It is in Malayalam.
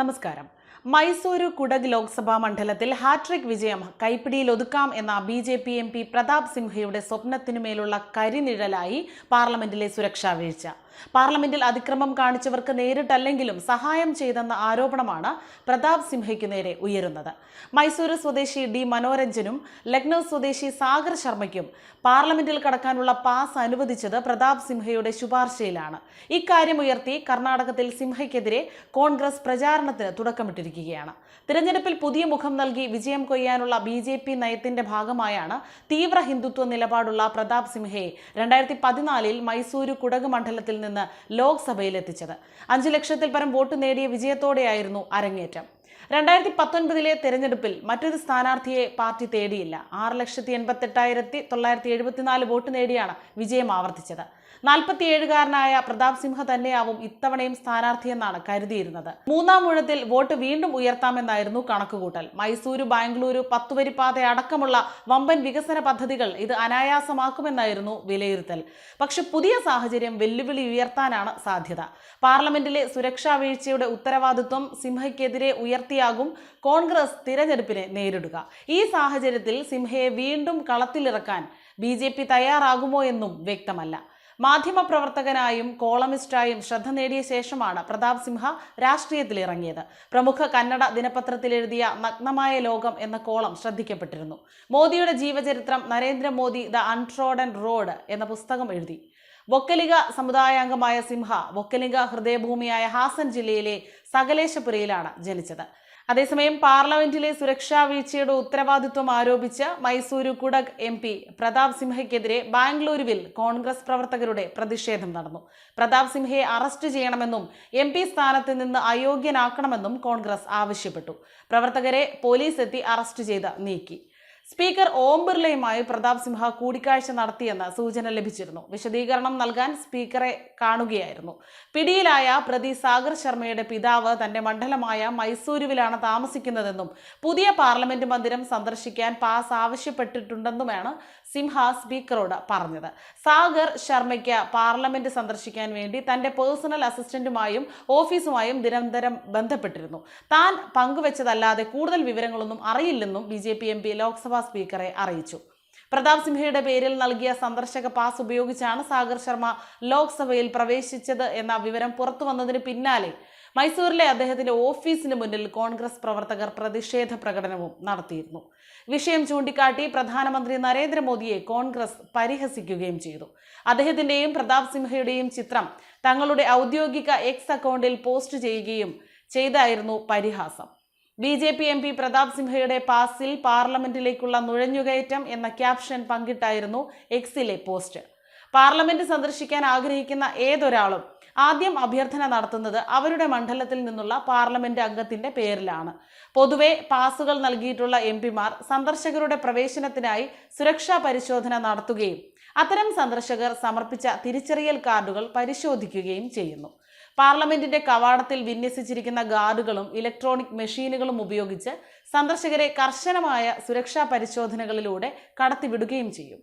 നമസ്കാരം. മൈസൂരു കുടക് ലോക്സഭാ മണ്ഡലത്തിൽ ഹാട്രിക് വിജയം കൈപ്പിടിയിൽ ഒതുക്കാം എന്ന B J P M P Pratap സിംഹയുടെ സ്വപ്നത്തിനുമേലുള്ള കരിനിഴലായി പാർലമെന്റിലെ സുരക്ഷാ വീഴ്ച. പാർലമെന്റിൽ അതിക്രമം കാണിച്ചവർക്ക് നേരിട്ടല്ലെങ്കിലും സഹായം ചെയ്തെന്ന ആരോപണമാണ് പ്രതാപ് സിംഹയ്ക്ക് നേരെ ഉയരുന്നത്. മൈസൂരു സ്വദേശി ഡി മനോരഞ്ജനും ലക്നൌ സ്വദേശി സാഗർ ശർമ്മയ്ക്കും പാർലമെന്റിൽ കടക്കാനുള്ള പാസ് അനുവദിച്ചത് പ്രതാപ് സിംഹയുടെ ശുപാർശയിലാണ്. ഇക്കാര്യം ഉയർത്തി കർണാടകത്തിൽ സിംഹയ്ക്കെതിരെ കോൺഗ്രസ് പ്രചാരണത്തിന് തുടക്കമിട്ടിരിക്കുകയാണ് തിരഞ്ഞെടുപ്പിൽ പുതിയ മുഖം നൽകി വിജയം കൊയ്യാനുള്ള ബി ജെ പി നയത്തിന്റെ ഭാഗമായാണ് തീവ്ര ഹിന്ദുത്വ നിലപാടുള്ള പ്രതാപ് സിംഹയെ രണ്ടായിരത്തി പതിനാലിൽ മൈസൂരു കുടക് മണ്ഡലത്തിൽ നിന്ന് ലോക്സഭയിലെത്തിച്ചത്. അഞ്ചു ലക്ഷത്തിൽ പരം വോട്ട് നേടിയ വിജയത്തോടെയായിരുന്നു അരങ്ങേറ്റം. രണ്ടായിരത്തി പത്തൊൻപതിലെ തെരഞ്ഞെടുപ്പിൽ മറ്റൊരു സ്ഥാനാർത്ഥിയെ പാർട്ടി തേടിയില്ല. ആറ് ലക്ഷത്തി എൺപത്തെട്ടായിരത്തി തൊള്ളായിരത്തി എഴുപത്തിനാല് വോട്ട് നേടിയാണ് വിജയം ആവർത്തിച്ചത്. നാൽപ്പത്തിയേഴുകാരനായ പ്രതാപ് സിംഹ തന്നെയാവും ഇത്തവണയും സ്ഥാനാർത്ഥിയെന്നാണ് കരുതിയിരുന്നത്. മൂന്നാം ഊഴത്തിൽ വോട്ട് വീണ്ടും ഉയർത്താമെന്നായിരുന്നു കണക്കുകൂട്ടൽ. മൈസൂരു ബാംഗ്ലൂരു പത്തുവരിപ്പാത അടക്കമുള്ള വമ്പൻ വികസന പദ്ധതികൾ ഇത് അനായാസമാക്കുമെന്നായിരുന്നു വിലയിരുത്തൽ. പക്ഷെ പുതിയ സാഹചര്യം വെല്ലുവിളി ഉയർത്താനാണ് സാധ്യത. പാർലമെന്റിലെ സുരക്ഷാ വീഴ്ചയുടെ ഉത്തരവാദിത്വം സിംഹയ്ക്കെതിരെ ഉയർത്തിയാകും കോൺഗ്രസ് തിരഞ്ഞെടുപ്പിനെ നേരിടുക. ഈ സാഹചര്യത്തിൽ സിംഹയെ വീണ്ടും കളത്തിലിറക്കാൻ ബി ജെ പി തയ്യാറാകുമോ എന്നും വ്യക്തമല്ല. മാധ്യമപ്രവർത്തകനായും കോളമിസ്റ്റായും ശ്രദ്ധ നേടിയ ശേഷമാണ് പ്രതാപ് സിംഹ രാഷ്ട്രീയത്തിൽ ഇറങ്ങിയത് പ്രമുഖ കന്നഡ ദിനപത്രത്തിൽ എഴുതിയ നഗ്നമായ ലോകം എന്ന കോളം ശ്രദ്ധിക്കപ്പെട്ടിരുന്നു. മോദിയുടെ ജീവചരിത്രം നരേന്ദ്രമോദി ദ അൺട്രോഡൻ റോഡ് എന്ന പുസ്തകം എഴുതി. വൊക്കലിക സമുദായാംഗമായ സിംഹ വൊക്കലിക ഹൃദയഭൂമിയായ ഹാസൻ ജില്ലയിലെ സകലേശപുരയിലാണ് ജനിച്ചത്. അതേസമയം പാർലമെന്റിലെ സുരക്ഷാ വീഴ്ചയുടെ ഉത്തരവാദിത്വം ആരോപിച്ച് മൈസൂരു കുടക് എം പി പ്രതാപ് സിംഹയ്ക്കെതിരെ ബാംഗ്ലൂരുവിൽ കോൺഗ്രസ് പ്രവർത്തകരുടെ പ്രതിഷേധം നടന്നു. പ്രതാപ് സിംഹയെ അറസ്റ്റ് ചെയ്യണമെന്നും എം പി സ്ഥാനത്ത് നിന്ന് അയോഗ്യനാക്കണമെന്നും കോൺഗ്രസ് ആവശ്യപ്പെട്ടു. പ്രവർത്തകരെ പോലീസ് എത്തി അറസ്റ്റ് ചെയ്ത് നീക്കി. സ്പീക്കർ ഓം ബിർളയുമായി പ്രതാപ് സിംഹ കൂടിക്കാഴ്ച നടത്തിയെന്ന് സൂചന ലഭിച്ചിരുന്നു. വിശദീകരണം നൽകാൻ സ്പീക്കറെ കാണുകയായിരുന്നു. പിടിയിലായ പ്രതി സാഗർ ശർമ്മയുടെ പിതാവ് തന്റെ മണ്ഡലമായ മൈസൂരുവിലാണ് താമസിക്കുന്നതെന്നും പുതിയ പാർലമെന്റ് മന്ദിരം സന്ദർശിക്കാൻ പാസ് ആവശ്യപ്പെട്ടിട്ടുണ്ടെന്നുമാണ് സിംഹ സ്പീക്കറോട് പറഞ്ഞത്. സാഗർ ശർമ്മയ്ക്ക് പാർലമെന്റ് സന്ദർശിക്കാൻ വേണ്ടി തന്റെ പേഴ്സണൽ അസിസ്റ്റന്റുമായും ഓഫീസുമായും നിരന്തരം ബന്ധപ്പെട്ടിരുന്നു. താൻ പങ്കുവച്ചതല്ലാതെ കൂടുതൽ വിവരങ്ങളൊന്നും അറിയില്ലെന്നും B J P M P Lok Sabha സ്പീക്കറെ അറിയിച്ചു. പ്രതാപ് സിംഹയുടെ പേരിൽ നൽകിയ സന്ദർശക പാസ് ഉപയോഗിച്ചാണ് സാഗർ ശർമ്മ ലോക്സഭയിൽ പ്രവേശിച്ചത് എന്ന വിവരം പുറത്തു വന്നതിന് പിന്നാലെ മൈസൂരിലെ അദ്ദേഹത്തിന്റെ ഓഫീസിന് മുന്നിൽ കോൺഗ്രസ് പ്രവർത്തകർ പ്രതിഷേധ പ്രകടനവും നടത്തിയിരുന്നു. വിഷയം ചൂണ്ടിക്കാട്ടി പ്രധാനമന്ത്രി നരേന്ദ്രമോദിയെ കോൺഗ്രസ് പരിഹസിക്കുകയും ചെയ്തു. അദ്ദേഹത്തിന്റെയും പ്രതാപ് സിംഹയുടെയും ചിത്രം തങ്ങളുടെ ഔദ്യോഗിക എക്സ് അക്കൗണ്ടിൽ പോസ്റ്റ് ചെയ്യുകയും ചെയ്തായിരുന്നു പരിഹാസം. B J P M P Pratap സിംഹയുടെ പാസിൽ പാർലമെന്റിലേക്കുള്ള നുഴഞ്ഞുകയറ്റം എന്ന ക്യാപ്ഷൻ പങ്കിട്ടായിരുന്നു എക്സിലെ പോസ്റ്റ്. പാർലമെന്റ് സന്ദർശിക്കാൻ ആഗ്രഹിക്കുന്ന ഏതൊരാളും ആദ്യം അഭ്യർത്ഥന നടത്തുന്നത് അവരുടെ മണ്ഡലത്തിൽ നിന്നുള്ള പാർലമെന്റ് അംഗത്തിന്റെ പേരിലാണ്. പൊതുവെ പാസുകൾ നൽകിയിട്ടുള്ള എം പിമാർ സന്ദർശകരുടെ പ്രവേശനത്തിനായി സുരക്ഷാ പരിശോധന നടത്തുകയും അത്തരം സന്ദർശകർ സമർപ്പിച്ച തിരിച്ചറിയൽ കാർഡുകൾ പരിശോധിക്കുകയും ചെയ്യുന്നു. പാർലമെന്റിന്റെ കവാടത്തിൽ വിന്യസിച്ചിരിക്കുന്ന ഗാർഡുകളും ഇലക്ട്രോണിക് മെഷീനുകളും ഉപയോഗിച്ച് സന്ദർശകരെ കർശനമായ സുരക്ഷാ പരിശോധനകളിലൂടെ കടത്തിവിടുകയും ചെയ്യും.